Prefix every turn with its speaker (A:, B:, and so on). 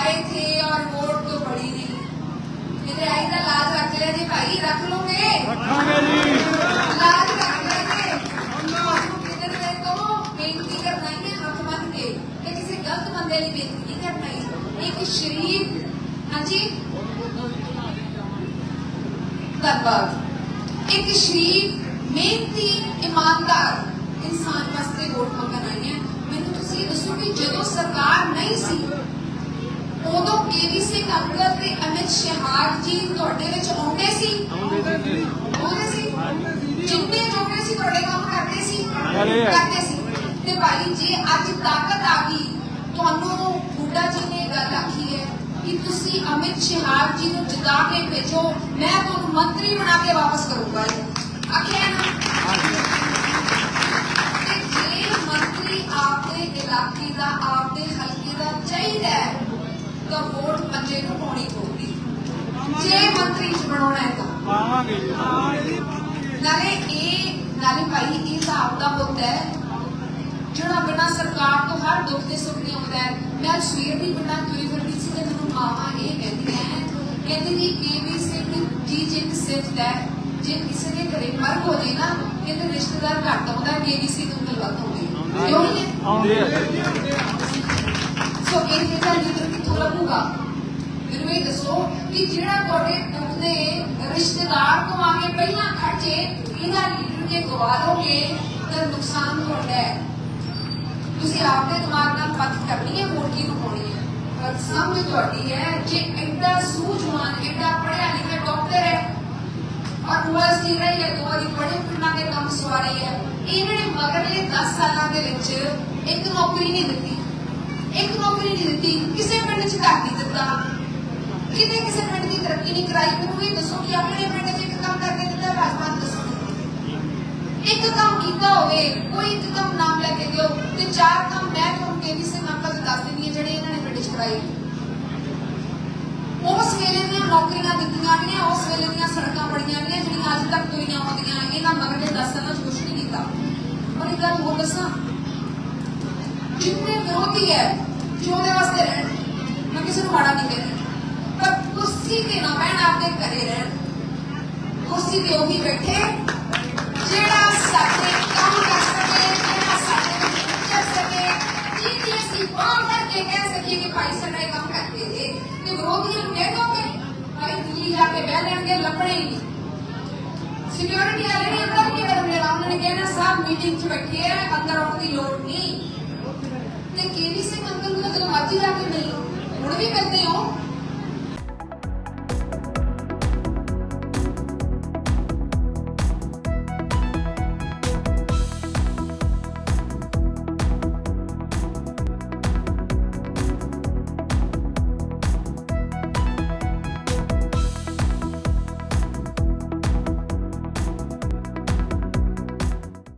A: आए थे और वोट तो पड़ी नहीं मेरे आई का लाज रख लिया जी भाई रख लोगे
B: ਰੱਖਾਂਗੇ ਜੀ
A: ਲਾਜ ਰੱਖ ਲੈਂਗੇ ਤੁਹਾਨੂੰ ਕਿਧਰ ਦੇ ਤੋਂ ਬੇਨਤੀ ਕਰਨਾ ਹੀ ਹੈ ਹੱਥ ਮੰਨ ਕੇ ਤੇ ਕਿਸੇ ਗਲਤ ਬੰਦੇ ਲਈ ਬੇਨਤੀ ਨਹੀਂ ਕਰਨਾ ਹੈ ਇੱਕ ਸ਼ਰੀਫ ਹਾਂਜੀ ਧੰਨਵਾਦ ਇੱਕ ਸ਼ਰੀਫ ਮਿਹਨਤੀ ਇਮਾਨਦਾਰ ਇਨਸਾਨ ਵਾਸਤੇ ਵੋਟ ਮੰਗਣ ਆਈ ਹੈ ਮੈਨੂੰ ਤੁਸੀਂ ਦੱਸੋ ਕਿ ਜਦੋਂ ਸਰਕਾਰ ਨਹੀਂ ਸੀ ਉਦੋਂ ਕੇਵੀਸੀ ਅੰਕਲ ਤੇ ਅਮਿਤ ਸ਼ਹਾਰ ਜੀ ਤੁਹਾਡੇ ਵਿੱਚ ਆਉਂਦੇ ਸੀ? ਆਉਂਦੇ ਸੀ ਜਿੰਨੇ ਜੋਗੇ ਸੀ ਤੁਹਾਡੇ ਕੰਮ ਕਰਦੇ ਸੀ। ਕਰਦੇ ਸੀ। ਤੇ ਭਾਈ ਜੀ ਅੱਜ ਤਾਕਤ ਆ ਗਈ ਤੁਹਾਨੂੰ ਬੁੱਢਾ ਜੀ ਨੇ ਗੱਲ ਆਖੀ ਹੈ ਕਿ ਤੁਸੀਂ ਅਮਿਤ ਸ਼ਹਾਰ ਜੀ ਨੂੰ ਜਿਤਾ ਕੇ ਭੇਜੋ। ਮੈਂ ਤੁਹਾਨੂੰ ਮੰਤਰੀ ਬਣਾ ਕੇ ਵਾਪਸ ਕਰੂੰਗਾ ਆਖਿਆ ਨਾ। ਨਾਲੇ ਇਹ ਨਾਲੇ ਭਾਈ ਇਹ ਤਾਂ ਆਪਦਾ ਪੁੱਤ ਹੈ। ਜਿਹੜਾ ਬਿਨਾਂ ਸਰਕਾਰ ਤੋਂ ਹਰ ਦੁੱਖ ਦੇ ਸੁੱਖ ਦੀ ਆਉਂਦਾ ਹੈ। ਮੈਂ ਸਵੇਰ ਦੀ ਬਿਨਾਂ ਤੁਰੀ ਫਿਰਦੀ ਸੀ ਤੇ ਮੈਨੂੰ ਮਾਵਾ ਇਹ ਕਹਿੰਦੀ ਹੈ ਕਹਿੰਦੀ ਜੀ ਬੇਬੀ ਸਿੰਘ ਜੀ ਜਿੰਦ ਸਿਫਤ ਹੈ ਜੇ ਕਿਸੇ ਦੇ ਘਰੇ ਮਰਗ ਹੋ ਜੇ ਨਾ ਕਹਿੰਦੇ ਰਿਸ਼ਤੇਦਾਰ ਘੱਟ ਆਉਂਦਾ ਬੇਬੀ ਸਿੰਘ ਨੂੰ ਵੱਧ ਆਉਂਦੀ ਹੈ। ਕਿਉਂ ਨਹੀਂ
B: ਆਉਂਦੇ
A: ਸੋ ਇਹ ਜਿਹੜਾ ਲੀਡਰ ਕਿੱਥੋਂ ਲੱਭੂਗਾ ਮੈਨੂੰ ਇਹ ਦੱਸੋ ਕਿ ਜਿਹੜਾ ਤੁਹਾਡੇ ਦੁੱਖ ਦੇ ਰਿਸ਼ਤੇਦਾਰ ਤੋਂ ਆ ਕੇ ਪਹਿਲਾਂ ਖਰਚੇ ਇਹਦਾ ਲੀਡਰ ਜੇ ਗਵਾ ਲੋਗੇ ਤਾਂ ਨੁਕਸਾਨ ਤੁਹਾਡਾ ਹੈ ਤੁਸੀਂ ਆਪਦੇ ਦਿਮਾਗ ਨਾਲ ਪੱਤ ਕਰਨੀ ਹੈ ਵੋਟ ਕਿਹਨੂੰ ਪਾਉਣੀ ਹੈ ਪਰ ਸਮਝ ਤੁਹਾਡੀ ਹੈ ਜੇ ਐਡਾ ਸੂਝਵਾਨ ਐਡਾ ਪੜ੍ਹਿਆ ਲਿਖਿਆ ਡਾਕਟਰ ਹੈ ਔਰ ਯੂਨੀਵਰਸਿਟੀ ਰਹੀ ਹੈ ਦੋ ਵਾਰੀ ਬੜੇ ਪਿੰਡਾਂ ਦੇ ਕੰਮ ਸਵਾਰੇ ਹੈ ਇਹਨਾਂ ਨੇ ਮਗਰਲੇ 10 ਸਾਲਾਂ ਦੇ ਵਿੱਚ ਇੱਕ ਨੌਕਰੀ ਨਹੀਂ ਦਿੱਤੀ ਇੱਕ ਨੌਕਰੀ ਨਹੀਂ ਦਿੱਤੀ ਕਿਸੇ ਪਿੰਡ 'ਚ ਘਰ ਨਹੀਂ ਦਿੱਤਾ ਕਿਤੇ ਕਿਸੇ ਪਿੰਡ ਦੀ ਤਰੱਕੀ ਨਹੀਂ ਕਰਾਈ? ਮੈਨੂੰ ਇਹ ਦੱਸੋ ਕਿ ਆਪਣੇ ਪਿੰਡ 'ਚ ਇੱਕ ਕੰਮ ਕਰਕੇ ਦਿੱਤਾ ਰਾਜਮਾਨ ਦੱਸੋ। ਇੱਕ ਕੰਮ ਕੀਤਾ ਹੋਵੇ, ਕੋਈ ਇੱਕ ਕੰਮ ਨਾਮ ਲੈ ਕੇ ਦਿਓ ਤੇ ਚਾਰ ਕੰਮ ਮੈਂ ਤੁਹਾਨੂੰ ਕੇਵੀ ਸੇ ਅੰਕਲ ਜੀ ਦੱਸ ਦਿੰਦੀ ਹਾਂ ਜਿਹੜੇ ਇਹਨਾਂ ਨੇ ਪਿੰਡ ਕਰਾਏ। ਉਸ ਵੇਲੇ ਦੀਆਂ ਨੌਕਰੀਆਂ ਦਿੱਤੀਆਂ ਗਈਆਂ ਉਸ ਵੇਲੇ ਦੀਆਂ ਸੜਕਾਂ ਬਣੀਆਂ ਗਈਆਂ ਜਿਹੜੀਆਂ ਅੱਜ ਤੱਕ ਤੁਰੀਆਂ ਆਉਂਦੀਆਂ, ਇਹਨਾਂ ਮਗਰਲੇ 10 ਸਾਲਾਂ 'ਚ ਕੁਝ ਨਹੀਂ ਕੀਤਾ। ਪਰ ਇੱਕ ਗੱਲ ਹੋਰ ਦੱਸਾਂ। ਜਿੰਨੇ ਵਿਰੋਧੀ ਹੈ, ਜੋ ਉਹਦੇ ਵਾਸਤੇ ਰਹਿਣ, ਮੈਂ ਕਿਸੇ ਨੂੰ ਮਾੜਾ ਨਹੀਂ ਕਹਿੰਦੀ ਪਰ ਕੁਰਸੀ ਤੇ ਨਾ ਬਹਿਣ, ਆਪਦੇ ਘਰੇ ਰਹਿਣ। ਕੁਰਸੀ ਤੇ ਉਹੀ ਬੈਠੇ। ਜਿਹੜਾ ਸਾਡੇ ਕੰਮ ਕਰ ਸਕੇ, ਜਿਹੜਾ ਸਾਡੇ ਵਿੱਚ ਚੱਲ ਸਕੇ ਜਿਹਦੀ ਅਸੀਂ ਬਾਹਰ ਕਰਕੇ ਕਹਿ ਸਕੀਏ ਕਿ ਭਾਈ ਸਾਡਾ ਕੰਮ ਕਰਕੇ ਦੇ। ਤੇ ਵਿਰੋਧੀਆਂ ਨੂੰ ਕਹਿ ਦੋਗੇ ਭਾਈ ਦਿੱਲੀ ਜਾ ਕੇ ਬਹਿ ਲੈਣਗੇ, ਲੱਭਣੇ ਹੀ ਨਹੀਂ। ਸਿਕਿਉਰਿਟੀ ਵਾਲੇ ਨੇ ਅੰਦਰ ਨਹੀਂ ਵੜਨ ਉਹਨਾਂ ਨੇ ਕਹਿਣਾ ਸਾਹਿਬ ਮੀਟਿੰਗ 'ਚ ਬੈਠੇ ਆ, ਅੰਦਰ ਆਉਣ ਦੀ ਲੋੜ ਨਹੀਂ। ਤੇ ਕੇਵੀ ਸਿੰਘ ਅੰਕਲ ਨੂੰ ਤਾਂ ਜਦੋਂ ਮਰਜ਼ੀ ਜਾ ਕੇ ਮਿਲ ਲਓ। ਹੁਣ ਵੀ ਮਿਲਦੇ ਹੋ।